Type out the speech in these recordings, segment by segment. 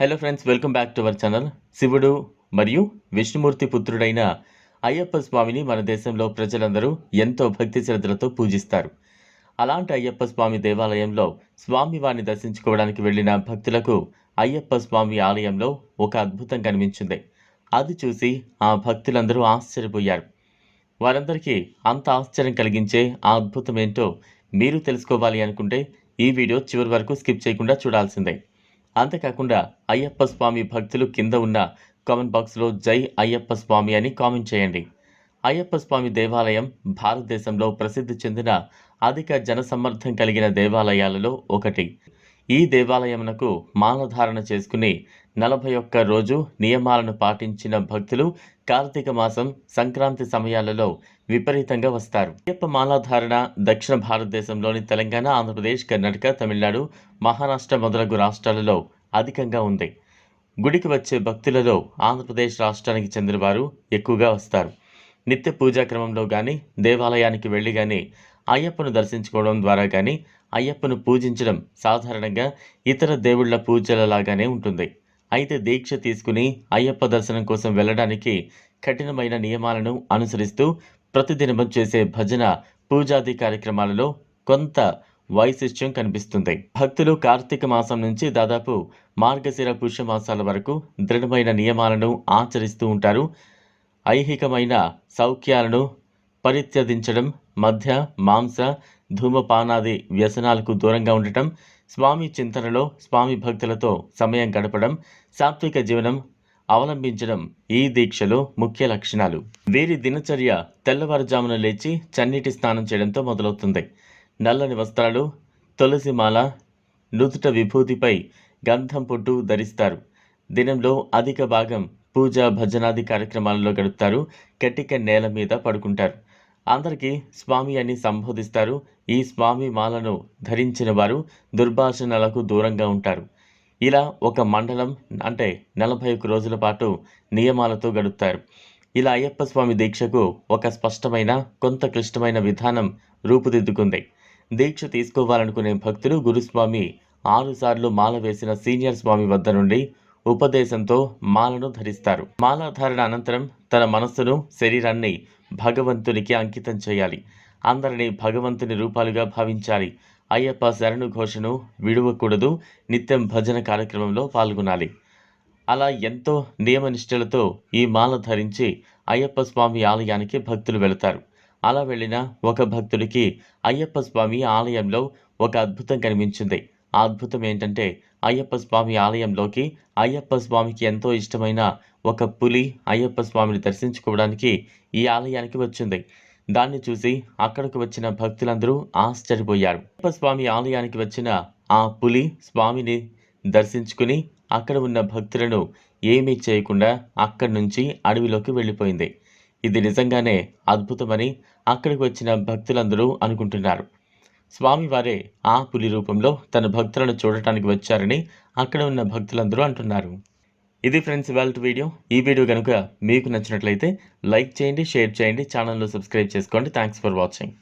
Hello friends welcome back to our channel శివుడు మరియు విష్ణుమూర్తి పుత్రుడైన అయ్యప్ప స్వామిని మన దేశంలో ప్రజలందరూ ఎంతో భక్తి శ్రద్ధలతో పూజిస్తారు. అలాంటి అయ్యప్ప స్వామి దేవాలయంలో స్వామివారిని దర్శించుకోవడానికి వెళ్ళిన భక్తులకు అయ్యప్ప స్వామి ఆలయంలో ఒక అద్భుతం కనిపించింది. అది చూసి ఆ భక్తులందరూ ఆశ్చర్యపోయారు. వారందరికీ అంత ఆశ్చర్యం కలిగించే ఆ అద్భుతం ఏంటో మీరు తెలుసుకోవాలి అనుకుంటే ఈ వీడియో చివరి వరకు స్కిప్ చేయకుండా చూడాల్సిందే. అంతేకాకుండా అయ్యప్ప స్వామి భక్తులు కింద ఉన్న కామెంట్ బాక్స్లో జై అయ్యప్ప స్వామి అని కామెంట్ చేయండి. అయ్యప్ప స్వామి దేవాలయం భారతదేశంలో ప్రసిద్ధి చెందిన అధిక జనసమ్మర్థం కలిగిన దేవాలయాలలో ఒకటి. ఈ దేవాలయమునకు మాలధారణ చేసుకుని నలభై ఒక్క రోజు నియమాలను పాటించిన భక్తులు కార్తీక మాసం సంక్రాంతి సమయాలలో విపరీతంగా వస్తారు. అయ్యప్ప మాలాధారణ దక్షిణ భారతదేశంలోని తెలంగాణ ఆంధ్రప్రదేశ్ కర్ణాటక తమిళనాడు మహారాష్ట్ర మొదలగు రాష్ట్రాలలో అధికంగా ఉంది. గుడికి వచ్చే భక్తులలో ఆంధ్రప్రదేశ్ రాష్ట్రానికి చెందిన వారు ఎక్కువగా వస్తారు. నిత్య పూజా క్రమంలో కానీ దేవాలయానికి వెళ్ళి కానీ అయ్యప్పను దర్శించుకోవడం ద్వారా కానీ అయ్యప్పను పూజించడం సాధారణంగా ఇతర దేవుళ్ళ పూజలలాగానే ఉంటుంది. అయితే దీక్ష తీసుకుని అయ్యప్ప దర్శనం కోసం వెళ్ళడానికి కఠినమైన నియమాలను అనుసరిస్తూ ప్రతిదినము చేసే భజన పూజాది కార్యక్రమాలలో కొంత వైశిష్ట్యం కనిపిస్తుంది. భక్తులు కార్తీక మాసం నుంచి దాదాపు మార్గశిర పుష్యమాసాల వరకు దృఢమైన నియమాలను ఆచరిస్తూ ఉంటారు. ఐహికమైన సౌఖ్యాలను పరిత్యజించడం మధ్య మాంస ధూమపానాది వ్యసనాలకు దూరంగా ఉండటం స్వామి చింతనలో స్వామి భక్తులతో సమయం గడపడం సాత్విక జీవనం అవలంబించడం ఈ దీక్షలో ముఖ్య లక్షణాలు. వీరి దినచర్య తెల్లవారుజామున లేచి చన్నీటి స్నానం చేయడంతో మొదలవుతుంది. నల్లని వస్త్రాలు తులసి మాల నుదుట విభూతిపై గంధం పొట్టు ధరిస్తారు. దినంలో అధిక భాగం పూజ భజనాది కార్యక్రమాలలో గడుపుతారు. కట్టిక నేల మీద పడుకుంటారు. అందరికీ స్వామి అని సంబోధిస్తారు. ఈ స్వామి మాలను ధరించిన వారు దుర్భాషణలకు దూరంగా ఉంటారు. ఇలా ఒక మండలం అంటే నలభై ఒక్క రోజుల పాటు నియమాలతో గడుపుతారు. ఇలా అయ్యప్ప స్వామి దీక్షకు ఒక స్పష్టమైన కొంత క్లిష్టమైన విధానం రూపుదిద్దుకుంది. దీక్ష తీసుకోవాలనుకునే భక్తులు గురుస్వామి ఆరుసార్లు మాల వేసిన సీనియర్ స్వామి వద్ద నుండి ఉపదేశంతో మాలను ధరిస్తారు. మాలాధారణ అనంతరం తన మనస్సును శరీరాన్ని భగవంతునికి అంకితం చేయాలి. అందరినీ భగవంతుని రూపాలుగా భావించాలి. అయ్యప్ప శరణు ఘోషను విడవకూడదు. నిత్యం భజన కార్యక్రమంలో పాల్గొనాలి. అలా ఎంతో నియమనిష్టలతో ఈ మాల ధరించి అయ్యప్ప స్వామి ఆలయానికి భక్తులు వెళతారు. అలా వెళ్ళిన ఒక భక్తుడికి అయ్యప్ప స్వామి ఆలయంలో ఒక అద్భుతం కనిపించింది. అద్భుతం ఏంటంటే అయ్యప్ప స్వామి ఆలయంలోకి అయ్యప్ప స్వామికి ఎంతో ఇష్టమైన ఒక పులి అయ్యప్ప స్వామిని దర్శించుకోవడానికి ఈ ఆలయానికి వచ్చింది. దాన్ని చూసి అక్కడికి వచ్చిన భక్తులందరూ ఆశ్చర్యపోయారు. అయ్యప్ప స్వామి ఆలయానికి వచ్చిన ఆ పులి స్వామిని దర్శించుకుని అక్కడ ఉన్న భక్తులను ఏమీ చేయకుండా అక్కడి నుంచి అడవిలోకి వెళ్ళిపోయింది. ఇది నిజంగానే అద్భుతమని అక్కడికి వచ్చిన భక్తులందరూ అనుకుంటున్నారు. స్వామివారే ఆ పులి రూపంలో తన భక్తులను చూడటానికి వచ్చారని అక్కడ ఉన్న భక్తులందరూ అంటున్నారు. ఇది ఫ్రెండ్స్ ఇవాళ వీడియో ఈ వీడియో కనుక మీకు నచ్చినట్లయితే లైక్ చేయండి షేర్ చేయండి ఛానల్లో సబ్స్క్రైబ్ చేసుకోండి. థ్యాంక్స్ ఫర్ వాచింగ్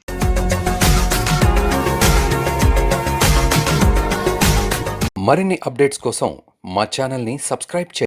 మరిన్ని అప్డేట్స్ కోసం మా ఛానల్ని సబ్స్క్రైబ్ చేయండి.